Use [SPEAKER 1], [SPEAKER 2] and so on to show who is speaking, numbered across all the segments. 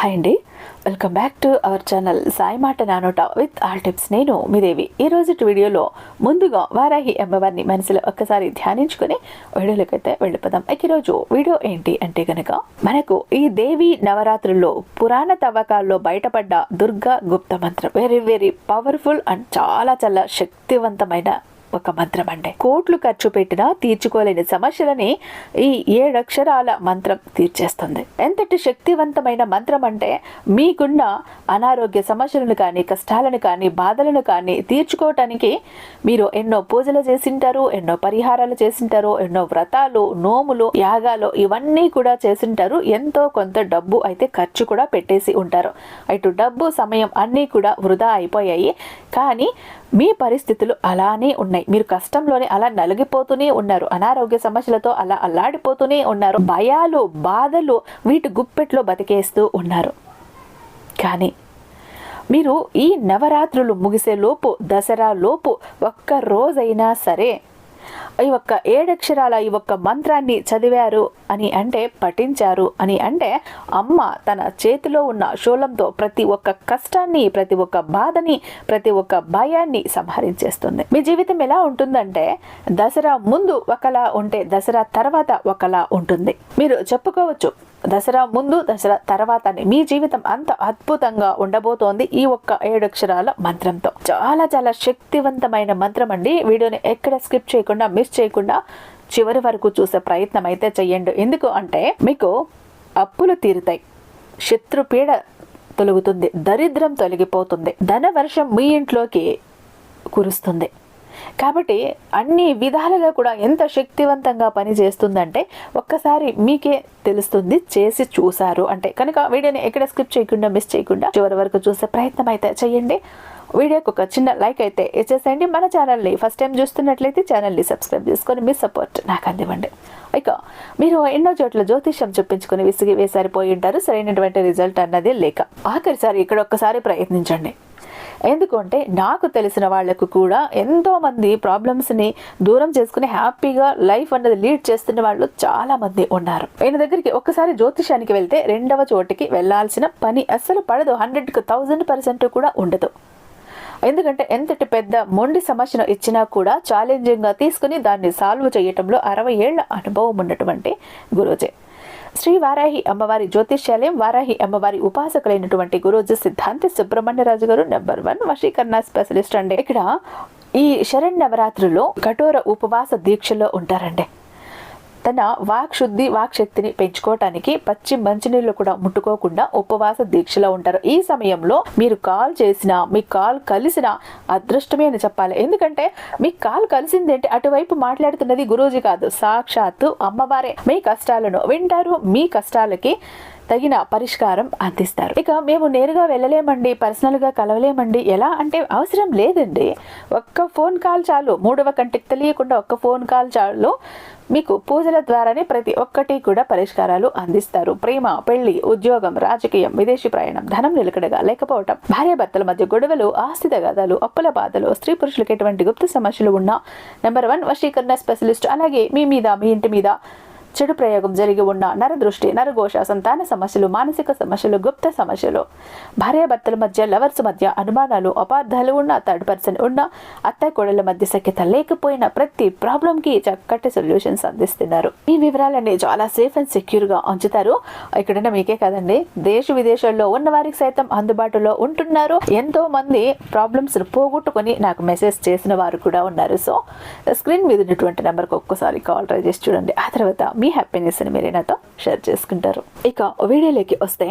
[SPEAKER 1] Hi అండి. Welcome back to our channel Sai మాట నానోట విత్ ఆల్ టిప్స్ నేను మీదేవి ఈ రోజు వీడియోలో ముందుగా వారాహి అమ్మవారిని మనసులో ఒక్కసారి ధ్యానించుకుని వీడియోలకైతే వెళ్ళిపోదాం. ఇక ఈరోజు వీడియో ఏంటి అంటే కనుక మనకు ఈ దేవి నవరాత్రుల్లో పురాణ తవ్వకాల్లో బయటపడ్డ దుర్గా గుప్త మంత్రం వెరీ వెరీ పవర్ఫుల్ అండ్ చాలా చాలా శక్తివంతమైన ఒక మంత్రం అండి కోట్లు ఖర్చు పెట్టినా తీర్చుకోలేని సమస్యలని ఈ ఏడక్షరాల మంత్రం తీర్చేస్తుంది. ఎంతటి శక్తివంతమైన మంత్రం అంటే మీకున్న అనారోగ్య సమస్యలను కానీ కష్టాలను కానీ బాధలను కానీ తీర్చుకోవటానికి మీరు ఎన్నో పూజలు చేసింటారు ఎన్నో పరిహారాలు చేసింటారు ఎన్నో వ్రతాలు నోములు యాగాలు ఇవన్నీ కూడా చేసింటారు. ఎంతో కొంత డబ్బు అయితే ఖర్చు కూడా పెట్టేసి ఉంటారు. ఇటు డబ్బు సమయం అన్నీ కూడా వృధా అయిపోయాయి. కానీ మీ పరిస్థితులు అలానే ఉన్నాయి. మీరు కష్టంలోనే అలా నలిగిపోతూనే ఉన్నారు. అనారోగ్య సమస్యలతో అలా అల్లాడిపోతూనే ఉన్నారు. భయాలు బాధలు వీటి గుప్పెట్లో బతికేస్తూ ఉన్నారు. కానీ మీరు ఈ నవరాత్రులు ముగిసే లోపు దసరా లోపు ఒక్క రోజైనా సరే ఈ ఒక్క ఏడక్షరాల ఈ ఒక్క మంత్రాన్ని చదివారు అని అంటే పఠించారు అని అంటే అమ్మ తన చేతిలో ఉన్న శూలంతో ప్రతి ఒక్క కష్టాన్ని ప్రతి ఒక్క బాధని ప్రతి ఒక్క భయాన్ని సంహరించేస్తుంది. మీ జీవితం ఎలా ఉంటుందంటే దసరా ముందు ఒకలా ఉంటే దసరా తర్వాత ఒకలా ఉంటుంది. మీరు చెప్పుకోవచ్చు దసరా ముందు దసరా తర్వాత మీ జీవితం అంత అద్భుతంగా ఉండబోతోంది ఈ ఒక్క ఏడక్షరాల మంత్రంతో. చాలా చాలా శక్తివంతమైన మంత్రం అండి. వీడియోని ఎక్కడ స్కిప్ చేయకుండా మిస్ చేయకుండా చివరి వరకు చూసే ప్రయత్నం అయితే చెయ్యండి. ఎందుకు అంటే మీకు అప్పులు తీరుతాయి. శత్రుపీడ తొలగుతుంది. దరిద్రం తొలగిపోతుంది. ధన వర్షం మీ ఇంట్లోకి కురుస్తుంది. కాబట్టి అన్ని విధాలుగా కూడా ఎంత శక్తివంతంగా పని చేస్తుందంటే ఒక్కసారి మీకే తెలుస్తుంది చేసి చూసారు అంటే కనుక వీడియోని ఎక్కడ స్కిప్ చేయకుండా మిస్ చేయకుండా చివరి వరకు చూసే ప్రయత్నం అయితే చేయండి. వీడియోకి ఒక చిన్న లైక్ అయితే ఇచ్చేసేయండి. మన ఛానల్ని ఫస్ట్ టైం చూస్తున్నట్లయితే ఛానల్ని సబ్స్క్రైబ్ చేసుకొని మీ సపోర్ట్ నాకు అందివ్వండి. ఇక మీరు ఎన్నో చోట్ల జ్యోతిష్యం చూపించుకుని విసిగి వేసారిపోయి ఉంటారు. సరైనటువంటి రిజల్ట్ అన్నది లేక ఆఖరిసారి ఇక్కడ ఒక్కసారి ప్రయత్నించండి. ఎందుకంటే నాకు తెలిసిన వాళ్ళకు కూడా ఎంతోమంది ప్రాబ్లమ్స్ని దూరం చేసుకుని హ్యాపీగా లైఫ్ అన్నది లీడ్ చేస్తున్న వాళ్ళు చాలామంది ఉన్నారు. ఈయన దగ్గరికి ఒక్కసారి జ్యోతిషానికి వెళ్తే రెండవ చోటికి వెళ్ళాల్సిన పని అస్సలు పడదు. హండ్రెడ్కి థౌజండ్ పర్సెంట్ కూడా ఉండదు. ఎందుకంటే ఎంతటి పెద్ద మొండి సమస్యను ఇచ్చినా కూడా ఛాలెంజింగ్గా తీసుకుని దాన్ని సాల్వ్ చేయటంలో అరవై ఏళ్ళ అనుభవం ఉన్నటువంటి గురుజే. శ్రీ వారాహి అమ్మవారి జ్యోతిష్యాలయం వారాహి అమ్మవారి ఉపాసకులైనటువంటి గురోజు సిద్ధాంతి సుబ్రహ్మణ్యరాజు గారు నెంబర్ వన్ వశీకరణ స్పెషలిస్ట్ అండి. ఇక్కడ ఈ శరణ్ కఠోర ఉపవాస దీక్షలో ఉంటారండి. తన వాక్ శుద్ధి వాక్ శక్తిని పెంచుకోవటానికి పచ్చి మంచినీళ్ళు కూడా ముట్టుకోకుండా ఉపవాస దీక్షలో ఉంటారు. ఈ సమయంలో మీరు కాల్ చేసినా మీ కాల్ కలిసిన అదృష్టమే అని చెప్పాలి. ఎందుకంటే మీ కాల్ కలిసిందేంటి అటువైపు మాట్లాడుతున్నది గురూజీ కాదు. సాక్షాత్తు అమ్మవారే. మీ కష్టాలను వింటారు. మీ కష్టాలకి తగిన పరిష్కారం అందిస్తారు. ఇక మేము నేరుగా వెళ్ళలేమండి. పర్సనల్గా కలవలేమండి. ఎలా అంటే అవసరం లేదండి. ఒక్క ఫోన్ కాల్ చాలు. మూడవ కంటికి తెలియకుండా ఒక్క ఫోన్ కాల్ చాలు. మీకు పూజల ద్వారానే ప్రతి ఒక్కటి కూడా పరిష్కారాలు అందిస్తారు. ప్రేమ పెళ్ళి ఉద్యోగం రాజకీయం విదేశీ ప్రయాణం ధనం నిలకడగా లేకపోవటం భార్యాభర్తల మధ్య గొడవలు ఆస్తి తగాదాలు అప్పుల బాధలు స్త్రీ పురుషులకు ఎటువంటి గుప్త సమస్యలు ఉన్నా నెంబర్ వన్ వశీకరణ స్పెషలిస్ట్ అలాగే మీ మీద మీ ఇంటి మీద చెడు ప్రయోగం జరిగి ఉన్న నరదృష్టి నరఘోష సంతాన సమస్యలు మానసిక సమస్యలు గుప్త సమస్యలు. భార్యాభర్తల మధ్య లవర్స్ మధ్య అనుమానాలు అపార్థాలు ఉన్న థర్డ్ పర్సన్ ఉన్న అత్త కోడల మధ్య సఖ్యత లేకపోయిన ప్రతి ప్రాబ్లం కి చక్కటి సొల్యూషన్స్ అందిస్తున్నారు. ఈ వివరాలన్నీ చాలా సేఫ్ అండ్ సెక్యూర్గా ఉంచుతారు. ఇక్కడ మీకే కదండి దేశ విదేశాల్లో ఉన్న వారికి సైతం అందుబాటులో ఉంటున్నారు. ఎంతో మంది ప్రాబ్లమ్స్ పోగొట్టుకొని నాకు మెసేజ్ చేసిన వారు కూడా ఉన్నారు. సో స్క్రీన్ మీద ఉన్నటువంటి నెంబర్కి ఒక్కసారి కాల్ ట్రై చేసి చూడండి. ఆ తర్వాత మీ హ్యాపీనెస్ని మీరు నాతో షేర్ చేసుకుంటారు. ఇక వీడియోలోకి వస్తే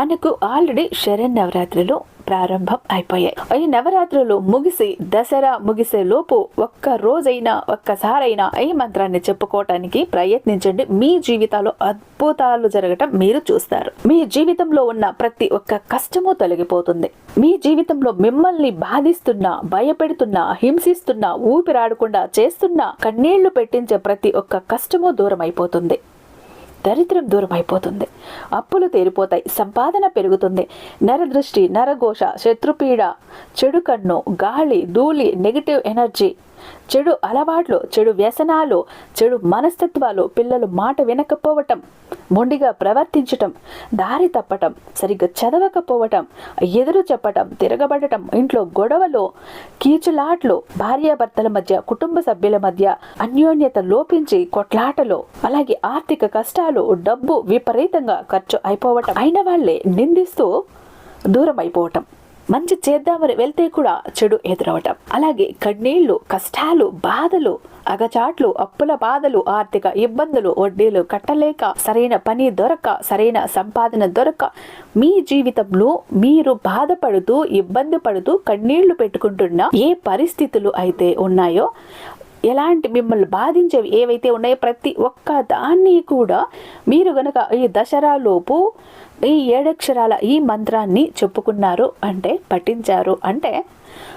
[SPEAKER 1] మనకు ఆల్రెడీ శరణ్ నవరాత్రిలో ప్రారంభం అయిపోయాయి. ఈ నవరాత్రులు ముగిసి దసరా ముగిసే లోపు ఒక్క రోజైనా ఒక్కసారైనా ఈ మంత్రాన్ని చెప్పుకోవటానికి ప్రయత్నించండి. మీ జీవితాల్లో అద్భుతాలు జరగటం మీరు చూస్తారు. మీ జీవితంలో ఉన్న ప్రతి ఒక్క కష్టము తొలగిపోతుంది. మీ జీవితంలో మిమ్మల్ని బాధిస్తున్న భయపెడుతున్న హింసిస్తున్న ఊపిరాడకుండా చేస్తున్న కన్నీళ్ళు పెట్టించే ప్రతి ఒక్క కష్టము దూరం అయిపోతుంది దరిద్రం దూరం అయిపోతుంది అప్పులు తీరిపోతాయి. సంపాదన పెరుగుతుంది. నరదృష్టి నరఘోష శత్రుపీడ చెడు కన్ను గాలి ధూళి నెగిటివ్ ఎనర్జీ చెడు అలవాట్లు చెడు వ్యసనాలు చెడు మనస్తత్వాలు పిల్లలు మాట వినకపోవటం మొండిగా ప్రవర్తించటం దారి తప్పటం సరిగ్గా చదవకపోవటం ఎదురు చెప్పటం తిరగబడటం ఇంట్లో గొడవలు కీచులాట్లు భార్యాభర్తల మధ్య కుటుంబ సభ్యుల మధ్య అన్యోన్యత లోపించి కొట్లాటలు అలాగే ఆర్థిక కష్టాలు డబ్బు విపరీతంగా ఖర్చు అయిపోవటం. అయిన వాళ్ళే నిందిస్తూ దూరం అయిపోవటం మంచి చేద్దామని వెళ్తే కూడా చెడు ఎదురవటం. అలాగే కన్నీళ్ళు కష్టాలు బాధలు అగచాట్లు అప్పుల బాధలు ఆర్థిక ఇబ్బందులు వడ్డీలు కట్టలేక సరైన పని దొరక సరైన సంపాదన దొరక మీ జీవితంలో మీరు బాధపడుతూ ఇబ్బంది పడుతూ కన్నీళ్ళు పెట్టుకుంటున్న ఏ పరిస్థితులు అయితే ఉన్నాయో ఎలాంటి మిమ్మల్ని బాధించేవి ఏవైతే ఉన్నాయో ప్రతి ఒక్క దాన్ని కూడా మీరు గనక ఈ దసరాలోపు ఈ ఏడక్షరాల ఈ మంత్రాన్ని చెప్పుకున్నారు అంటే పఠించారు అంటే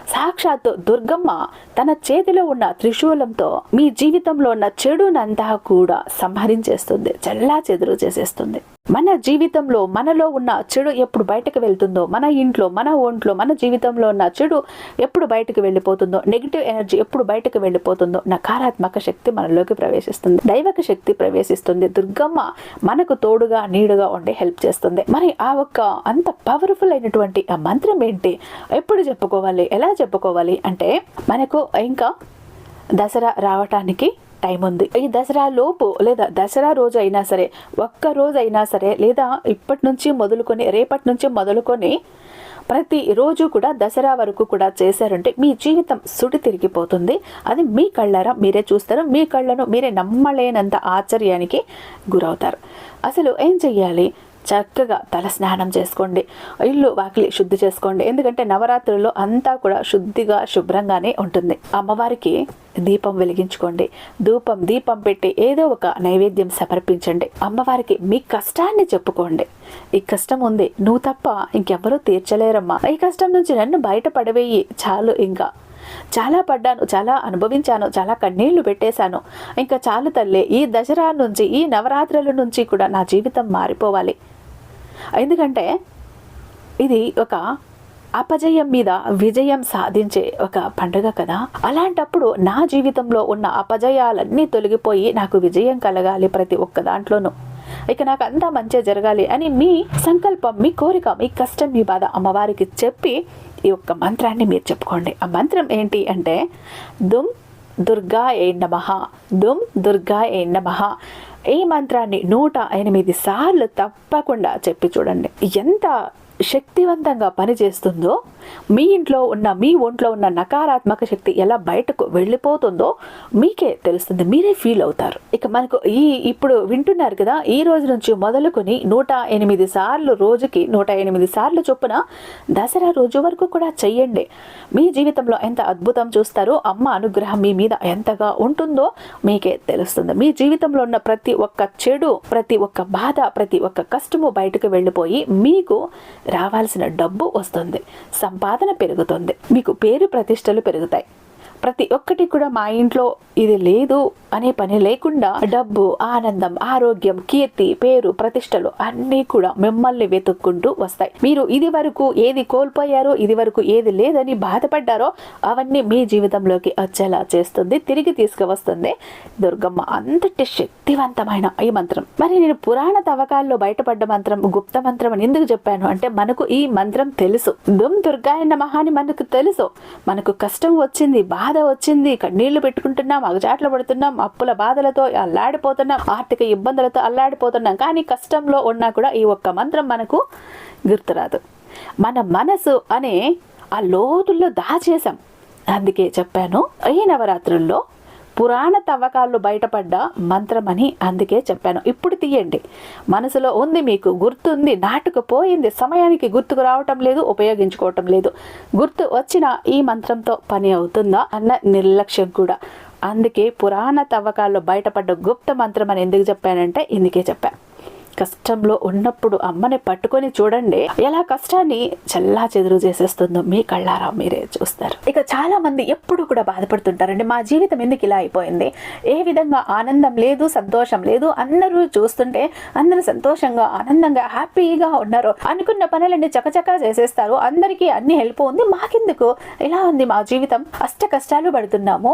[SPEAKER 1] సాక్షాత్తు దుర్గమ్మ తన చేతిలో ఉన్న త్రిశూలంతో మీ జీవితంలో ఉన్న చెడునంతా కూడా సంహరించేస్తుంది చల్లా చెదురు చేసేస్తుంది. మన జీవితంలో మనలో ఉన్న చెడు ఎప్పుడు బయటకు వెళ్తుందో మన ఇంట్లో మన ఒంట్లో మన జీవితంలో ఉన్న చెడు ఎప్పుడు బయటకు వెళ్ళిపోతుందో నెగిటివ్ ఎనర్జీ ఎప్పుడు బయటకు వెళ్ళిపోతుందో నకారాత్మక శక్తి మనలోకి ప్రవేశిస్తుంది. దైవక శక్తి ప్రవేశిస్తుంది. దుర్గమ్మ మనకు తోడుగా నీడుగా ఉండి హెల్ప్ చేస్తుంది. మరి ఆ ఒక్క అంత పవర్ఫుల్ అయినటువంటి ఆ మంత్రం ఏంటి? ఎప్పుడు చెప్పుకోవాలి? ఎలా చెప్పుకోవాలి? అంటే మనకు ఇంకా దసరా రావటానికి టైం ఉంది. ఈ దసరా లోపు లేదా దసరా రోజు అయినా సరే ఒక్క రోజు అయినా సరే లేదా ఇప్పటి నుంచి మొదలుకొని రేపటి నుంచి మొదలుకొని ప్రతి రోజు కూడా దసరా వరకు కూడా చేశారంటే మీ జీవితం సుడి తిరిగిపోతుంది. అది మీ కళ్ళారా? మీరే చూస్తారు. మీ కళ్ళను మీరే నమ్మలేనంత ఆశ్చర్యానికి గురవుతారు. అసలు ఏం చెయ్యాలి? చక్కగా తల స్నానం చేసుకోండి. ఇల్లు వాకిలి శుద్ధి చేసుకోండి. ఎందుకంటే నవరాత్రుల్లో అంతా కూడా శుద్ధిగా శుభ్రంగానే ఉంటుంది. అమ్మవారికి దీపం వెలిగించుకోండి. ధూపం దీపం పెట్టి ఏదో ఒక నైవేద్యం సమర్పించండి. అమ్మవారికి మీ కష్టాన్ని చెప్పుకోండి. ఈ కష్టం ఉంది. నువ్వు తప్ప ఇంకెవ్వరూ తీర్చలేరమ్మా. ఈ కష్టం నుంచి నన్ను బయట పడవేయి. చాలు ఇంకా. చాలా పడ్డాను చాలా అనుభవించాను చాలా కన్నీళ్ళు పెట్టేశాను. ఇంకా చాలు తల్లి. ఈ దసరా నుంచి ఈ నవరాత్రుల నుంచి కూడా నా జీవితం మారిపోవాలి. ఎందుకంటే ఇది ఒక అపజయం మీద విజయం సాధించే ఒక పండుగ కదా. అలాంటప్పుడు నా జీవితంలో ఉన్న అపజయాలన్నీ తొలగిపోయి నాకు విజయం కలగాలి ప్రతి ఒక్క దాంట్లోనూ. ఇక నాకు అంతా మంచిగా జరగాలి అని మీ సంకల్పం మీ కోరిక మీ కష్టం మీ బాధ అమ్మవారికి చెప్పి ఈ యొక్క మంత్రాన్ని మీరు చెప్పుకోండి. ఆ మంత్రం ఏంటి అంటే దుమ్ దుర్గా ఏ నమ దుమ్ దుర్గా ఏ నమ ఈ మంత్రాన్ని నూట ఎనిమిది సార్లు తప్పకుండా చెప్పి చూడండి. ఎంత శక్తివంతంగా పనిచేస్తుందో మీ ఇంట్లో ఉన్న మీ ఒంట్లో ఉన్న నకారాత్మక శక్తి ఎలా బయటకు వెళ్ళిపోతుందో మీకే తెలుస్తుంది. మీరే ఫీల్ అవుతారు. ఇక మనకు ఈ ఇప్పుడు వింటున్నారు కదా ఈ రోజు నుంచి మొదలుకొని నూట ఎనిమిది సార్లు రోజుకి నూట ఎనిమిది సార్లు చొప్పున దసరా రోజు వరకు కూడా చెయ్యండి. మీ జీవితంలో ఎంత అద్భుతం చూస్తారో అమ్మ అనుగ్రహం మీ మీద ఎంతగా ఉంటుందో మీకే తెలుస్తుంది. మీ జీవితంలో ఉన్న ప్రతి ఒక్క చెడు ప్రతి ఒక్క బాధ ప్రతి ఒక్క కష్టము బయటకు వెళ్ళిపోయి మీకు రావాల్సిన డబ్బు వస్తుంది. సంపాదన పెరుగుతుంది. మీకు పేరు ప్రతిష్టలు పెరుగుతాయి. ప్రతి ఒక్కటి కూడా మా ఇంట్లో ఇది లేదు అనే పని లేకుండా డబ్బు ఆనందం ఆరోగ్యం కీర్తి పేరు ప్రతిష్టలు అన్నీ కూడా మిమ్మల్ని వెతుక్కుంటూ వస్తాయి. మీరు ఇది వరకు ఏది కోల్పోయారో ఇది వరకు ఏది లేదని బాధపడ్డారో అవన్నీ మీ జీవితంలోకి వచ్చేలా చేస్తుంది తిరిగి తీసుకువస్తుంది. దుర్గమ్మ అంతటి శక్తివంతమైన ఈ మంత్రం. మరి నేను పురాణ తవ్వకాల్లో బయటపడ్డ మంత్రం గుప్త మంత్రం అని ఎందుకు చెప్పాను? అంటే మనకు ఈ మంత్రం తెలుసు. దుమ్ దుర్గాయ నమః అని మనకు తెలుసు. మనకు కష్టం వచ్చింది బాధ వచ్చింది. కన్నీళ్ళు పెట్టుకుంటున్నాం అగజాట్లు పడుతున్నాం అప్పుల బాధలతో అల్లాడిపోతున్నాం ఆర్థిక ఇబ్బందులతో అల్లాడిపోతున్నాం. కానీ కష్టంలో ఉన్నా కూడా ఈ ఒక్క మంత్రం మనకు గుర్తురాదు. మన మనసు అనే ఆ లోతుల్లో దాచేసాం అందుకే చెప్పాను ఈ నవరాత్రుల్లో పురాణ తవ్వకాల్లో బయటపడ్డ మంత్రమని అందుకే చెప్పాను. ఇప్పుడు తీయండి. మనసులో ఉంది మీకు గుర్తుంది నాటుకుపోయింది. సమయానికి గుర్తుకు రావటం లేదు ఉపయోగించుకోవటం లేదు. గుర్తు వచ్చిన ఈ మంత్రంతో పని అవుతుందా అన్న నిర్లక్ష్యం కూడా. అందుకే పురాణ తవ్వకాల్లో బయటపడ్డ గుప్త మంత్రం అని ఎందుకు చెప్పానంటే ఇందుకే చెప్పాను కష్టంలో ఉన్నప్పుడు అమ్మని పట్టుకొని చూడండి ఎలా కష్టాన్ని చల్లా చెదురు చేసేస్తుందో మీ కళ్ళారా మీరే చూస్తారు. ఇక చాలా మంది ఎప్పుడు కూడా బాధపడుతుంటారండి మా జీవితం ఎందుకు ఇలా అయిపోయింది? ఏ విధంగా ఆనందం లేదు సంతోషం లేదు అందరూ చూస్తుంటే అందరూ సంతోషంగా ఆనందంగా హ్యాపీగా ఉన్నారు అనుకున్న పనులన్నీ చకచకా చేసేస్తారు. అందరికీ అన్ని హెల్ప్ ఉంది మాకెందుకు? ఇలా ఉంది మా జీవితం? అష్ట కష్టాలు పడుతున్నాము.